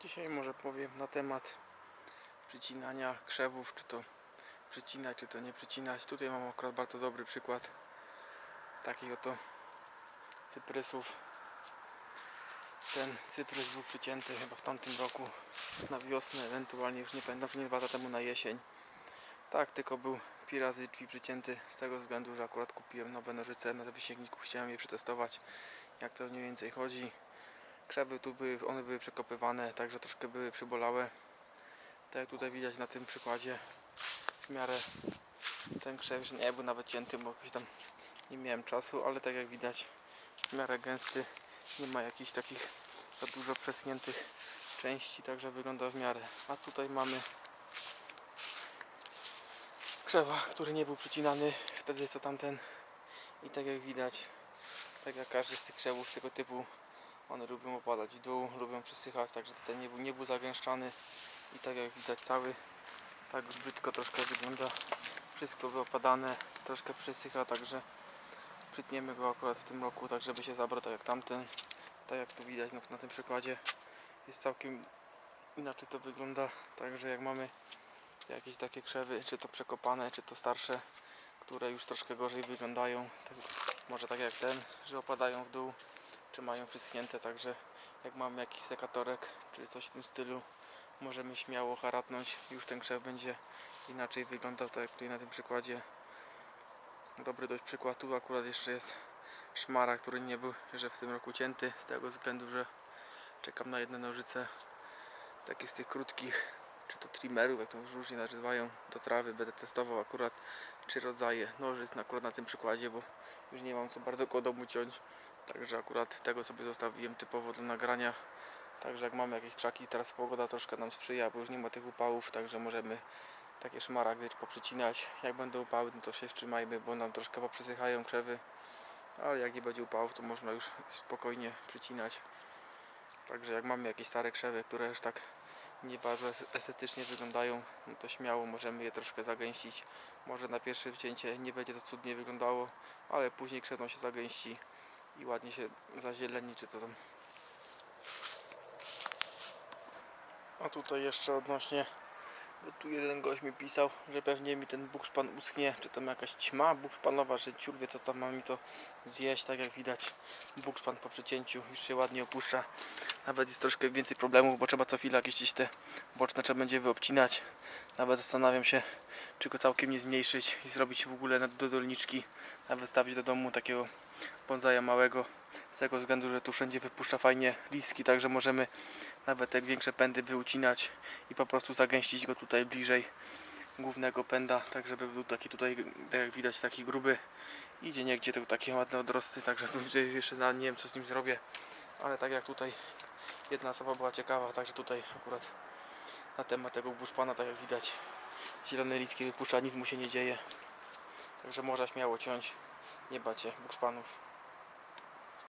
Dzisiaj może powiem na temat przycinania krzewów, czy to przycinać, czy to nie przycinać. Tutaj mam akurat bardzo dobry przykład takich oto cyprysów. Ten cyprys był przycięty chyba w tamtym roku na wiosnę, ewentualnie już nie pamiętam, czy nie dwa lata temu na jesień. Tak, tylko był pi razy drzwi przycięty z tego względu, że akurat kupiłem nowe nożyce na wysięgniku, chciałem je przetestować jak to mniej więcej chodzi. Krzewy tu były, one były przekopywane, także troszkę były przybolałe. Tak jak tutaj widać na tym przykładzie, w miarę ten krzew już nie był nawet cięty, bo jakoś tam nie miałem czasu, ale tak jak widać w miarę gęsty, nie ma jakichś takich za dużo przesuniętych części, także wygląda w miarę. A tutaj mamy krzewa, który nie był przycinany wtedy co tamten i tak jak widać, tak jak każdy z tych krzewów z tego typu one lubią opadać w dół, lubią przysychać, także ten nie był, nie był zagęszczany i tak jak widać cały tak brzydko troszkę wygląda. Wszystko wyopadane, troszkę przysycha, także przytniemy go akurat w tym roku, tak żeby się zabrał tak jak tamten. Tak jak tu widać no, na tym przykładzie jest całkiem inaczej to wygląda, także jak mamy jakieś takie krzewy, czy to przekopane, czy to starsze, które już troszkę gorzej wyglądają, tak, może tak jak ten, że opadają w dół, czy mają przyschnięte, także jak mamy jakiś sekatorek, czy coś w tym stylu, możemy śmiało haratnąć, już ten krzew będzie inaczej wyglądał, tak jak tutaj na tym przykładzie. Dobry dość przykład, tu akurat jeszcze jest szmara, który nie był że w tym roku cięty, z tego względu, że czekam na jedne nożyce, takie z tych krótkich, czy to trimmerów, jak to różnie nazywają, do trawy, będę testował akurat trzy rodzaje nożyc, akurat na tym przykładzie, bo już nie mam co bardzo koło domu ciąć. Także akurat tego sobie zostawiłem typowo do nagrania. Także jak mamy jakieś krzaki, teraz pogoda troszkę nam sprzyja, bo już nie ma tych upałów, także możemy takie szmaragdy poprzycinać. Jak będą upały, no to się wstrzymajmy, bo nam troszkę poprzysychają krzewy. Ale jak nie będzie upałów, to można już spokojnie przycinać. Także jak mamy jakieś stare krzewy, które już tak nie bardzo es- estetycznie wyglądają, no to śmiało możemy je troszkę zagęścić. Może na pierwsze wcięcie nie będzie to cudnie wyglądało, ale później krzewą się zagęści i ładnie się zazieleni, czy to tam. A tutaj jeszcze odnośnie, bo tu jeden gość mi pisał, że pewnie mi ten bukszpan uschnie, czy tam jakaś ćma bukszpanowa, że ciur wie co tam ma mi to zjeść, tak jak widać bukszpan po przycięciu już się ładnie opuszcza. Nawet jest troszkę więcej problemów, bo trzeba co chwilę jakieś te boczne trzeba będzie wyobcinać. Nawet zastanawiam się, czy go całkiem nie zmniejszyć i zrobić w ogóle do dolniczki, nawet stawić do domu takiego bonsai małego z tego względu, że tu wszędzie wypuszcza fajnie listki, także możemy nawet te większe pędy wyucinać i po prostu zagęścić go tutaj bliżej głównego pęda, tak żeby był taki tutaj, tak jak widać, taki gruby. Idzie niegdzie to takie ładne odrosty, także tu jeszcze na, nie wiem co z nim zrobię, ale tak jak tutaj jedna osoba była ciekawa, także tutaj akurat na temat tego buszpana, tak jak widać, zielone listki wypuszcza, nic mu się nie dzieje. Także można śmiało ciąć, nie bać się buszpanów.